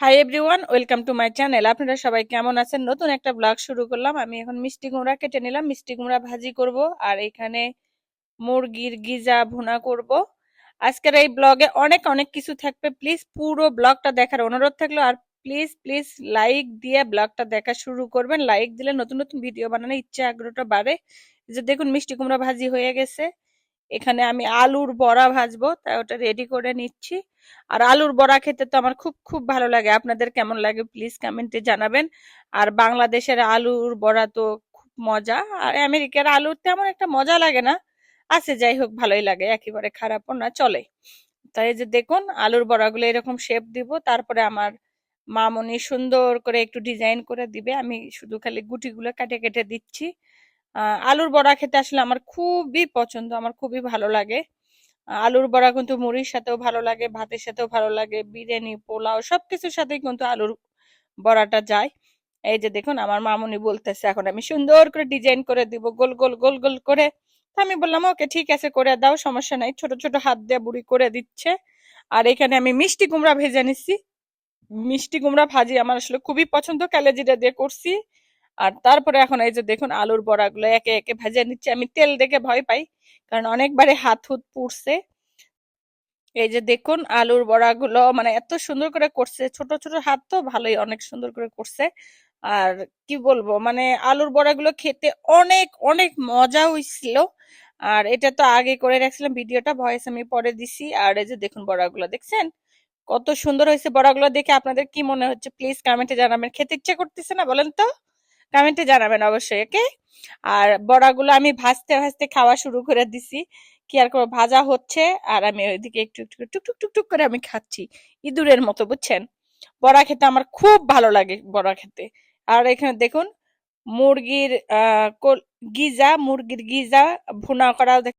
Hi everyone welcome to my channel আপনারা সবাই কেমন আছেন? নতুন একটা ব্লগ শুরু করলাম। আমি এখন মিষ্টি কুমড়া কেটে নিলাম। মিষ্টি কুমড়া ভাজি করব আর এখানে মুরগির গিজা ভুনা করব। আজকের এই ব্লগে অনেক অনেক কিছু থাকবে। প্লিজ পুরো ব্লগটা দেখার অনুরোধ থাকল আর প্লিজ প্লিজ লাইক দিয়ে ব্লগটা দেখা শুরু করবেন। লাইক দিলে নতুন নতুন ভিডিও বানানোর ইচ্ছা, আগ্রহটা বাড়ে। যে দেখুন, মিষ্টি কুমড়া ভাজি হয়ে গেছে। এখানে আমি আলুর বড়া ভাজবো, তাই ওটা রেডি করে নিচ্ছি। আর আলুর বড়া খেতে তো আমার খুব খুব ভালো লাগে। আপনাদের কেমন লাগে প্লিজ কমেন্টে জানাবেন। আর বাংলাদেশের আলুর বড়া তো খুব মজা, আর আমেরিকার আলুর তেমন একটা মজা লাগে না। আছে, যাই হোক, ভালোই লাগে, একেবারে খারাপও না, চলে। তাই যে দেখুন, আলুর বড়াগুলো এরকম শেপ দিব, তারপরে আমার মামনি সুন্দর করে একটু ডিজাইন করে দিবে। আমি শুধু খালি গুটিগুলো কেটে কেটে দিচ্ছি। আলুর বড়া খেতে আসলে আমার খুবই পছন্দ, আমার খুবই ভালো লাগে। আলুর বড়া কিন্তু মুড়ির সাথেও ভালো লাগে, ভাতের সাথেও ভালো লাগে, বিরিয়ানি, পোলাও সবকিছুর সাথেই কিন্তু আলুর বড়াটা যায়। এই যে দেখুন, আমার মামুনি বলতেছে, এখন আমি সুন্দর করে ডিজাইন করে দিব, গোল গোল গোল গোল করে। আমি বললাম, ওকে, ঠিক আছে, করে দাও, সমস্যা নাই। ছোট ছোট হাত দিয়ে বুড়ি করে দিচ্ছে। আর এখানে আমি মিষ্টি কুমড়া ভেজে নিচ্ছি। মিষ্টি কুমড়া ভাজি আমার আসলে খুবই পছন্দ কালেজিরা দিয়ে করছি। আর তারপরে এখন এই যে দেখুন আলুর বড়াগুলো একে একে ভেজে নিচ্ছি। আমি তেল দেখে ভয় পাই, কারণ অনেকবারে হাত হুত পুড়ছে। এই যে দেখুন আলুর বড়াগুলো মানে এত সুন্দর করে করছে, ছোট ছোট হাত তো ভালোই অনেক সুন্দর করে করছে। আর কি বলব মানে আলুর বড়াগুলো খেতে অনেক অনেক মজা হয়েছিল আর এটা তো আগে করে রাখছিলাম, ভিডিওটা ভয়েস আমি পরে দিছি। আর এই যে দেখুন বড়াগুলো, দেখছেন? কত সুন্দর হয়েছে বড়াগুলো দেখে। আপনাদের কি মনে হচ্ছে? প্লিজ কমেন্টে জানাবেন। খেতে ইচ্ছে করতেছে না বলেন তো? কমেন্টে জানাবেন অবশ্যই, ওকে? আর বড়াগুলো আমি ভাজতে ভাজতে খাওয়া শুরু করে দিছি। কি আর করব, ভাজা হচ্ছে আর আমি ওইদিকে একটু একটু টুক টুক টুক টুক করে আমি খাচ্ছি। ইঁদুরের মতো, বুঝছেন? বড়া খেতে আমার খুব ভালো লাগে বড়া খেতে। আর এখানে দেখুন, মুরগির গিজা মুরগির গিজা ভুনা করা দেখ-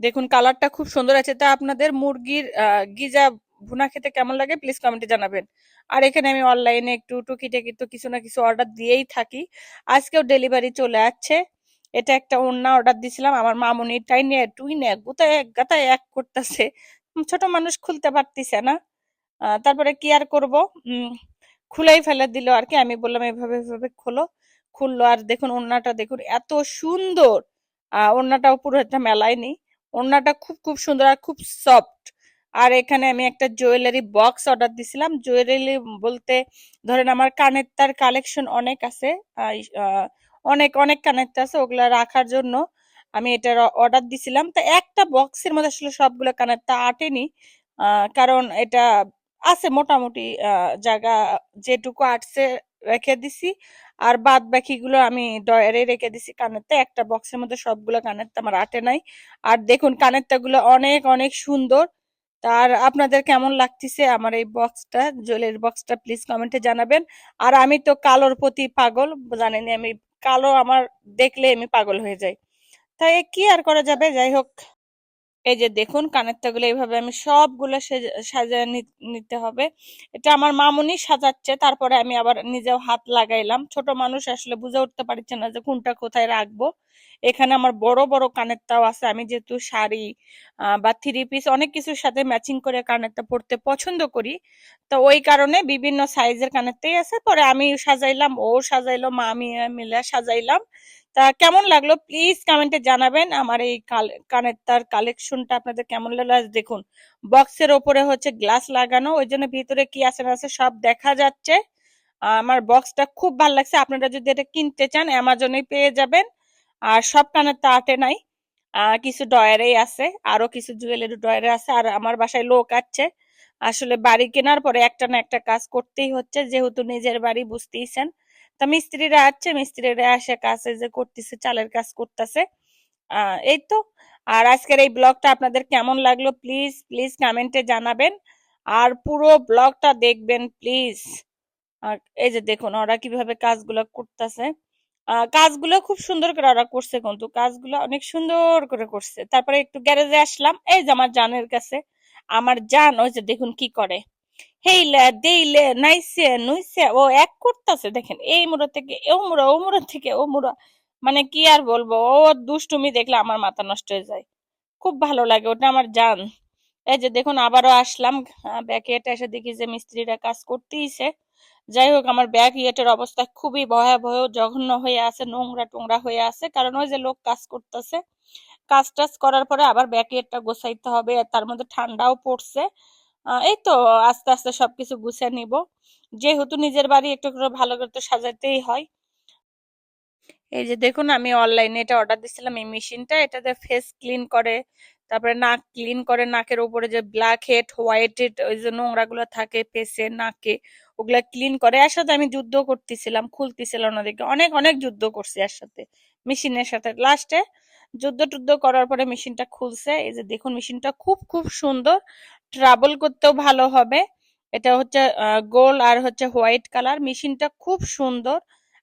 দেখুন কালারটা খুব সুন্দর আছে। তা আপনাদের মুরগির গিজা ভুনা খেতে কেমন লাগে প্লিজ কমেন্টে জানাবেন। আর এখানে আমি অনলাইনে একটু টুকিটাকি তো কিছু না কিছু অর্ডার দিয়েই থাকি। আজকেও ডেলিভারি চলে আসছে। এটা একটা ওড়না অর্ডার দিছিলাম, আমার মামুনি টাইনে টুইনে গুতায় এক, গাতায় এক করতেছে। ছোট মানুষ খুলতে পারতিছে না। তারপরে কি আর করব? খুলেই ফেলে দিল আর কি, আমি বললাম, এভাবে এভাবে খোলো। খুললো আর দেখুন, ওড়নাটা দেখুন, এত সুন্দর। ওড়নাটাও পুরো একটা মেলায়নি ওড়নাটা খুব খুব সুন্দর আর খুব সফট আর এখানে আমি একটা জুয়েলারি বক্স অর্ডার দিছিলাম। জুয়েলারি বলতে ধরেন আমার কানের তার কালেকশন অনেক আছে। অনেক অনেক কানের আছে, ওগুলা রাখার জন্য আমি এটার অর্ডার দিছিলাম। তা একটা বক্সের মধ্যে আসলে সবগুলো কানের তা আটেনি কারণ এটা আছে মোটামুটি জায়গা যেটুকু আটছে রেখে দিছি। আর বাদ বাকিগুলো আমি ডয়ারে রেখে দিছি কানেরটা। একটা বক্সের মধ্যে সবগুলো কানের কানেরটা আমার আটে নাই। আর দেখুন কানেরটা গুলো অনেক অনেক সুন্দর। তার আপনাদের কেমন লাগতেছে আমার এই বক্সটা জুয়েলারি বক্সটা প্লিজ কমেন্টে জানাবেন। আর আমি তো কালোর প্রতি পাগল জানেনি আমি, কালো আমার দেখলে আমি পাগল হয়ে যাই। তাই কি আর করা যাবে? যাই হোক। এই যে দেখুন কানেরটা গুলো এইভাবে আমি সবগুলো সেজে- নিতে হবে। এটা আমার মামুনি সাজাচ্ছে, তারপরে আমি আবার নিজেও হাত লাগাইলাম। ছোট মানুষ আসলে বুঝে উঠতে পারছে না যে কোনটা কোথায় রাখব। এখানে আমার বড় বড় কানেরটাও আছে। আমি যেহেতু শাড়ি বা থ্রি পিস অনেক কিছুর সাথে ম্যাচিং করে কানেরটা পরতে পছন্দ করি। তো ওই কারণে বিভিন্ন সাইজের কানেরটাই আছে। পরে আমি সাজাইলাম, ও সাজাইলো, মা আমি মিলে সাজাইলাম। তা কেমন লাগল? প্লিজ কমেন্টে জানাবেন। আমার এই কানের তার কালেকশনটা আপনাদের কেমন লাগল? আজ দেখুন বক্সের ওপরে হচ্ছে গ্লাস লাগানো। ওই জন্য ভিতরে কি আছে না আছে সব দেখা যাচ্ছে। আমার বক্সটা খুব ভালো লাগছে। আপনারা যদি এটা কিনতে চান অ্যামাজনে পেয়ে যাবেন। আর সব কানের তা আটে নাই। কিছু ডয়ারেই আছে। আরও কিছু জুয়েলারি ডয়ারে আছে। আর আমার বাসায় লোক আছে। আসলে বাড়ি কেনার পরে একটা না একটা কাজ করতেই হচ্ছে। যেহেতু নিজের বাড়ি বুঝতেইছেন। তা মিস্ত্রিরা আছে মিস্ত্রিরা আসে কাছে যে করতেছে, চালের কাজ করতেছে। এই তো। আর আজকের এই ব্লগটা আপনাদের কেমন লাগল প্লিজ প্লিজ কমেন্টে জানাবেন। আর পুরো ব্লগটা দেখবেন প্লিজ। আর এই যে দেখুন, ওরা কীভাবে কাজগুলো করতেছে। কাজগুলো খুব সুন্দর করে ওরা করছে কিন্তু, কাজগুলো অনেক সুন্দর করে করছে। তারপরে একটু গ্যারেজে আসলাম, এই যে আমার জানের কাছে। আমার জান, ওই যে দেখুন কি করে। হেইলে, দেইলে, নাইসে, নুইসে, ও এক করতেছে দেখেন, এই মুড়া থেকে, ও মুড়া ও মুড়া থেকে, ও মুড়া মানে কি আর বলব, ও দুষ্টুমি দেখলে আমার মাথা নষ্ট হয়ে যায়। খুব ভালো লাগে, ওটা আমার জান। এই যে দেখুন, আবারও আসলাম ব্যাক ইয়েটে এসে দেখি যে মিস্ত্রিরা কাজ করতেইছে। যাই হোক, আমার ব্যাক ইয়েটের অবস্থা খুবই ভয়াবহ, জঘন্য হয়ে আছে, নোংরা টোংরা হয়ে আছে, কারণ ওই যে লোক কাজ করতেছে। কাজ টাজ করার পরে আবার ব্যাক ইয়েটটা গোছাইতে হবে তার মধ্যে ঠান্ডাও পড়ছে। এই তো আস্তে আস্তে সবকিছু গুছিয়ে নিব। যেহেতু নিজের বাড়ি একটু করে ভালো করে তো সাজাতেই হয়। এই যে দেখুন, আমি অনলাইনে এটা অর্ডার দিছিলাম, এই মেশিনটা, এটাতে ফেস ক্লিন করে, তারপরে নাক ক্লিন করে, নাকের উপরে যে ব্ল্যাক হেড হোয়াইট হেড ওই যে নোংরা গুলো থাকে ফেসে নাকে, ওগুলা ক্লিন করে। এর সাথে আমি যুদ্ধ করতেছিলাম খুলতেছিলাম ওনাদেরকে। অনেক অনেক যুদ্ধ করছি এর সাথে, মেশিনের সাথে। লাস্টে যুদ্ধ টুদ্ধ করার পরে মেশিনটা খুলছে। এই যে দেখুন, মেশিনটা খুব খুব সুন্দর। ট্রাভেল করতেও ভালো হবে। এটা হচ্ছে গোল আর হচ্ছে হোয়াইট কালার মেশিনটা খুব সুন্দর।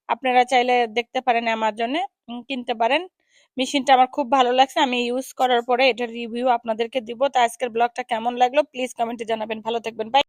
আপনারা চাইলে দেখতে পারেন অ্যামাজনে কিনতে পারেন। মেশিনটা আমার খুব ভালো লাগছে। আমি ইউজ করার পরে এটার রিভিউ আপনাদেরকে দিব। তো আজকের ব্লগটা কেমন লাগল? প্লিজ কমেন্টে জানাবেন। ভালো থাকবেন। বাই